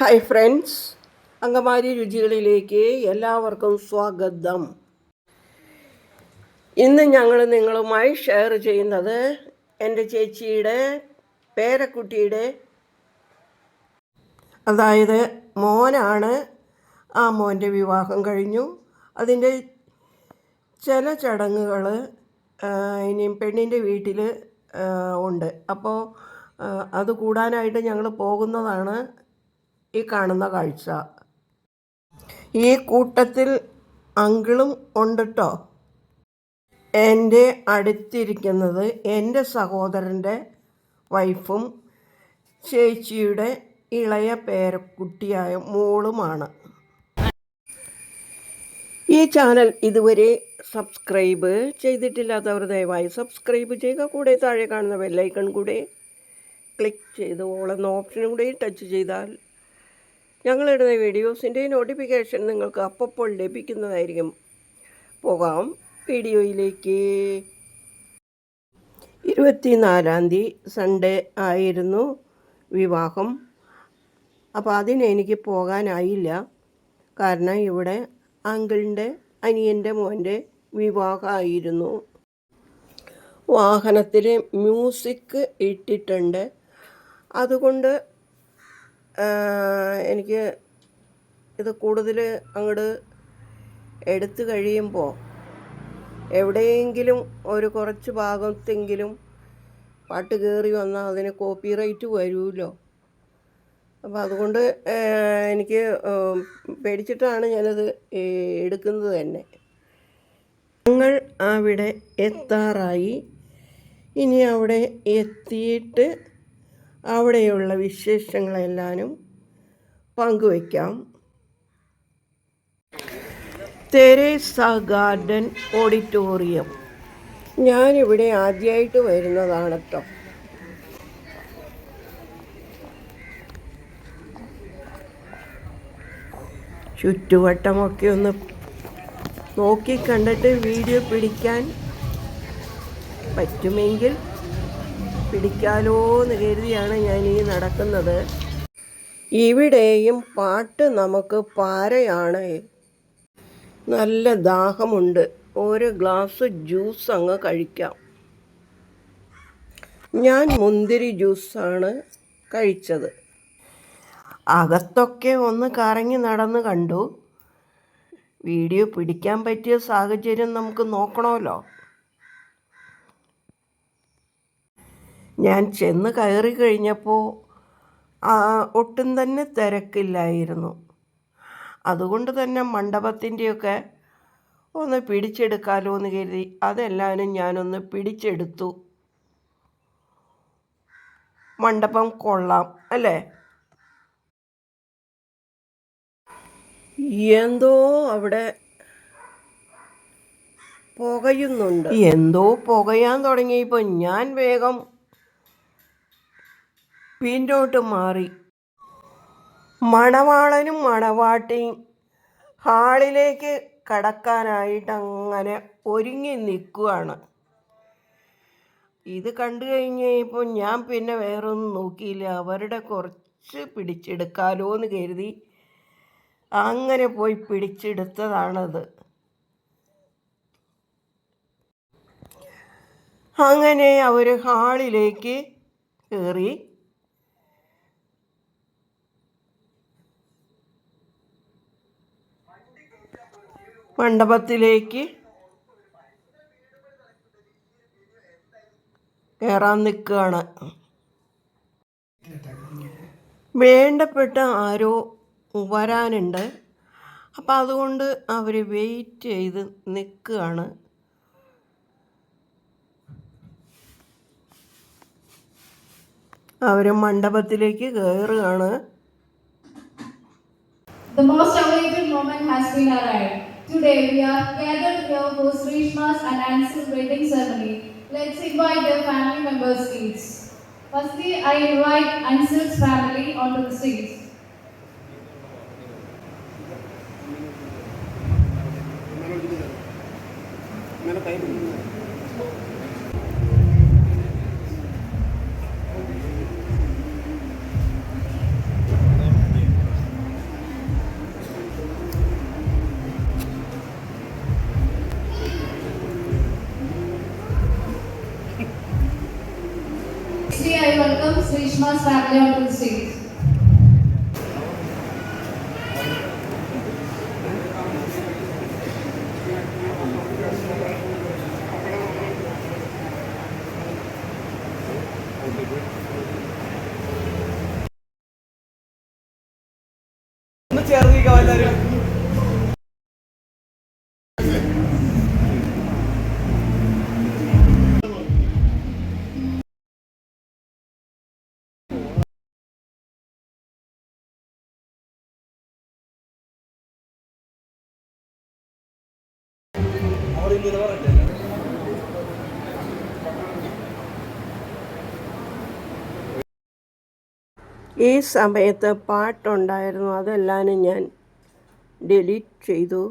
Hi friends അങ്കമാരി രുചികളിലേക്ക് എല്ലാവർക്കും സ്വാഗതം. ഇന്ന് ഞങ്ങൾ നിങ്ങളുമായി ഷെയർ ചെയ്യുന്നത് എന്റെ ചേച്ചിയുടെ പേരക്കുട്ടിയുടെ അതായത് മോനാണ്. ആ മോന്റെ വിവാഹം കഴിഞ്ഞു. അതിന്റെ ചില ചടങ്ങുകൾ ഇനിയും പെണ്ണിന്റെ വീട്ടിൽ ഉണ്ട്. അപ്പോൾ അത് കൂടാനായിട്ട് ഞങ്ങൾ പോകുന്നതാണ്. ഈ കാണുന്ന കാഴ്ച. ഈ കൂട്ടത്തിൽ അങ്കിളും ഉണ്ട് കേട്ടോ എന്റെ അടുത്തിരിക്കുന്നത് എന്റെ സഹോദരന്റെ വൈഫും ചേച്ചിയുടെ ഇളയ പേരക്കുട്ടിയായ മോളുമാണ്. ഈ ചാനൽ ഇതുവരെ സബ്സ്ക്രൈബ് ചെയ്തിട്ടില്ലാത്തവർ ദയവായി സബ്സ്ക്രൈബ് ചെയ്യുക. കൂടെ താഴെ കാണുന്ന ബെല്ലൈക്കൺ കൂടെ ക്ലിക്ക് ചെയ്ത് ഓളെന്ന ഓപ്ഷനും കൂടെ ടച്ച് ചെയ്താൽ ഞങ്ങളിടുന്ന വീഡിയോസിന്റെ നോട്ടിഫിക്കേഷൻ നിങ്ങൾക്ക് അപ്പോൾ ലഭിക്കുന്നതായിരിക്കും. പോകാം വീഡിയോയിലേക്ക്. ഇരുപത്തിനാലാം തീയതി സൺഡേ ആയിരുന്നു വിവാഹം. അപ്പോൾ അതിന് എനിക്ക് പോകാനായില്ല. കാരണം ഇവിടെ അങ്കിളിന്റെ അനിയന്റെ മോന്റെ വിവാഹമായിരുന്നു. വാഹനത്തിൽ മ്യൂസിക് ഇട്ടിട്ടുണ്ട്. അതുകൊണ്ട് എനിക്ക് ഇത് കൂടുതൽ അങ്ങോട്ട് എടുത്തു കഴിയുമ്പോൾ എവിടെയെങ്കിലും ഒരു കുറച്ച് ഭാഗത്തെങ്കിലും പാട്ട് കയറി വന്നാൽ അതിന് കോപ്പി റൈറ്റ് വരുമല്ലോ അപ്പോൾ അതുകൊണ്ട് എനിക്ക് പേടിച്ചിട്ടാണ് ഞാനത് എടുക്കുന്നത് തന്നെ. ഞങ്ങൾ അവിടെ എത്താറായി. ഇനി അവിടെ എത്തിയിട്ട് അവിടെയുള്ള വിശേഷങ്ങളെല്ലാനും പങ്കുവയ്ക്കാം. Teresa garden auditorium. ഞാനിവിടെ ആദ്യമായിട്ട് വരുന്നതാണ് കേട്ടോ ചുറ്റുവട്ടമൊക്കെ ഒന്ന് നോക്കി കണ്ടിട്ട് വീഡിയോ പിടിക്കാൻ പറ്റുമെങ്കിൽ പിടിക്കാലോ എന്ന് കരുതിയാണ് ഞാൻ ഈ നടക്കുന്നത്. ഇവിടെയും പാട്ട് നമുക്ക് പാരയാണ്. നല്ല ദാഹമുണ്ട്. ഒരു ഗ്ലാസ് ജ്യൂസ് അങ്ങ് കഴിക്കാം. ഞാൻ മുന്തിരി ജ്യൂസാണ് കഴിച്ചത്. അകത്തൊക്കെ ഒന്ന് കറങ്ങി നടന്ന് കണ്ടു. വീഡിയോ പിടിക്കാൻ പറ്റിയ സാഹചര്യം നമുക്ക് നോക്കണമല്ലോ. ഞാൻ ചെന്ന് കയറി കഴിഞ്ഞപ്പോൾ ഒട്ടും തന്നെ തിരക്കില്ലായിരുന്നു. അതുകൊണ്ട് തന്നെ മണ്ഡപത്തിന്റെയൊക്കെ ഒന്ന് പിടിച്ചെടുക്കാലോ എന്ന് കരുതി അതെല്ലാവരും ഞാനൊന്ന് പിടിച്ചെടുത്തു. മണ്ഡപം കൊള്ളാം അല്ലേ? എന്തോ അവിടെ പുകയുന്നുണ്ട്. എന്തോ പുകയാൻ തുടങ്ങിയപ്പോൾ ഞാൻ വേഗം പിന്നോട്ട് മാറി. മണവാളനും മണവാട്ടിയും ഹാളിലേക്ക് കടക്കാനായിട്ട് അങ്ങനെ ഒരുങ്ങി നിൽക്കുകയാണ് ഇത് കണ്ടു കഴിഞ്ഞപ്പോൾ ഞാൻ പിന്നെ വേറൊന്നും നോക്കിയില്ല. അവരുടെ കുറച്ച് പിടിച്ചെടുക്കാലോ എന്ന് കരുതി അങ്ങനെ പോയി പിടിച്ചെടുത്തതാണത്. അങ്ങനെ അവർ ഹാളിലേക്ക് കയറി മണ്ഡപത്തിലേക്ക് കയറാൻ നിൽക്കുകയാണ്. വേണ്ടപ്പെട്ട ആരോ വരാനുണ്ട്. അപ്പം അതുകൊണ്ട് അവർ വെയിറ്റ് ചെയ്ത് നിൽക്കുകയാണ്. അവർ മണ്ഡപത്തിലേക്ക് കയറുകയാണ് The most awaited moment has been arrived. Today we are gathered here for Srishma's and Ansel's wedding ceremony. Let's invite their family members each. Firstly, I invite Ansel's family onto the stage. Shrishma's family onto the stage. ഒന്ന് ചേർന്നിരിക്കാം എല്ലാവരും ഈ സമയത്ത് പാട്ടുണ്ടായിരുന്നു. അതെല്ലാനും ഞാൻ delete ചെയ്തു.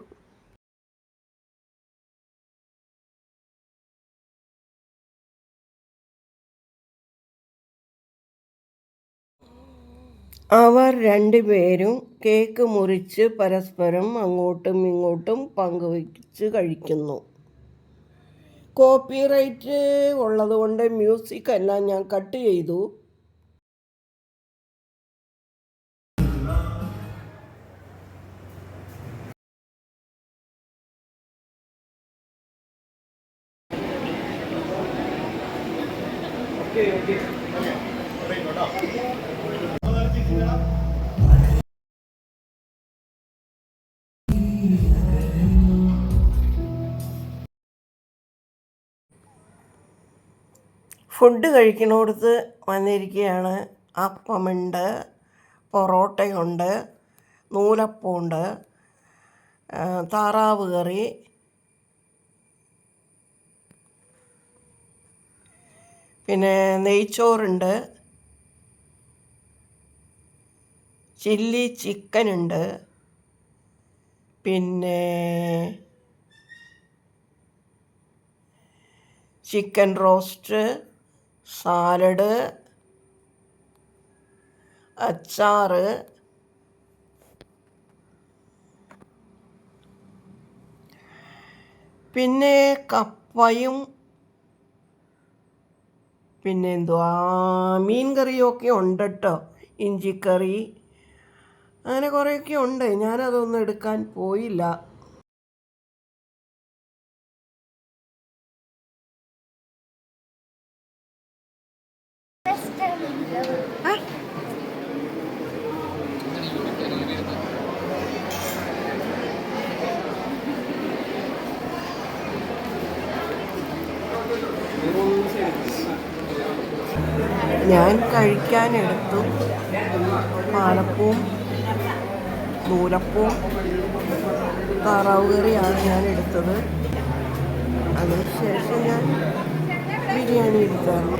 അവർ രണ്ടുപേരും cake മുറിച്ച് പരസ്പരം അങ്ങോട്ടും ഇങ്ങോട്ടും പങ്കുവച്ച് കഴിക്കുന്നു. കോപ്പിറൈറ്റ് ഉള്ളതുകൊണ്ട് മ്യൂസിക് എല്ലാം ഞാൻ കട്ട് ചെയ്തു. Okay okay. ഫുഡ് കഴിക്കുന്നിടത്ത് വന്നിരിക്കുകയാണ് അപ്പമുണ്ട് പൊറോട്ടയുണ്ട് നൂലപ്പമുണ്ട് താറാവ് കറി. പിന്നെ നെയ്ച്ചോറുണ്ട്. ചില്ലി ചിക്കനുണ്ട്. പിന്നെ ചിക്കൻ റോസ്റ്റ്. സാലഡ് അച്ചാറ് പിന്നെ കപ്പയും പിന്നെ എന്തുവാ മീൻ കറിയൊക്കെ ഉണ്ട് കേട്ടോ ഇഞ്ചിക്കറി അങ്ങനെ കുറേയൊക്കെ ഉണ്ട്. ഞാനതൊന്നും എടുക്കാൻ പോയില്ല. ഞാൻ കഴിക്കാനെടുത്തു പാലപ്പവും നൂലപ്പവും താറാവ് കറിയാണ് ഞാൻ എടുത്തത്. അതിനുശേഷം ഞാൻ ബിരിയാണി എടുത്തായിരുന്നു.